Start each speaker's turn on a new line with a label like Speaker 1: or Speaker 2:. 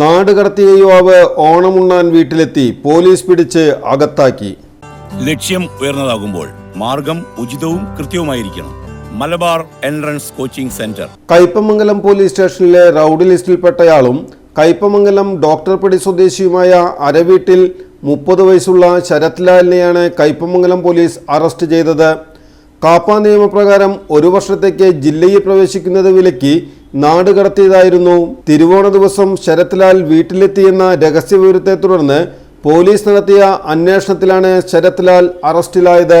Speaker 1: നാട് കടത്തിയ യുവാവ് ഓണമുണ്ണാൻ വീട്ടിലെത്തി പോലീസ് പിടിച്ച് അകത്താക്കി.
Speaker 2: ലക്ഷ്യം ഉയർന്നതാകുമ്പോൾ മാർഗം ഉചിതവും കൃത്യവുമായിരിക്കണം. Malabar entrance coaching centre.
Speaker 1: Kaipamangalam police സ്റ്റേഷനിലെ റൌഡി ലിസ്റ്റിൽപ്പെട്ടയാളും കയ്പമംഗലം ഡോക്ടർപടി സ്വദേശിയുമായ അരവീട്ടിൽ മുപ്പത് വയസ്സുള്ള ശരത്ലാലിനെയാണ് കൈപ്പമംഗലം കയ്പമംഗലം പോലീസ് അറസ്റ്റ് ചെയ്തത്. കാപ്പ നിയമപ്രകാരം ഒരു വർഷത്തേക്ക് ജില്ലയിൽ പ്രവേശിക്കുന്നത് വിലക്കി നാട് കടത്തിയതായിരുന്നു. തിരുവോണ ദിവസം ശരത്ലാൽ വീട്ടിലെത്തിയെന്ന രഹസ്യവിവരത്തെ തുടർന്ന് പോലീസ് നടത്തിയ അന്വേഷണത്തിലാണ് ശരത്ലാൽ അറസ്റ്റിലായത്.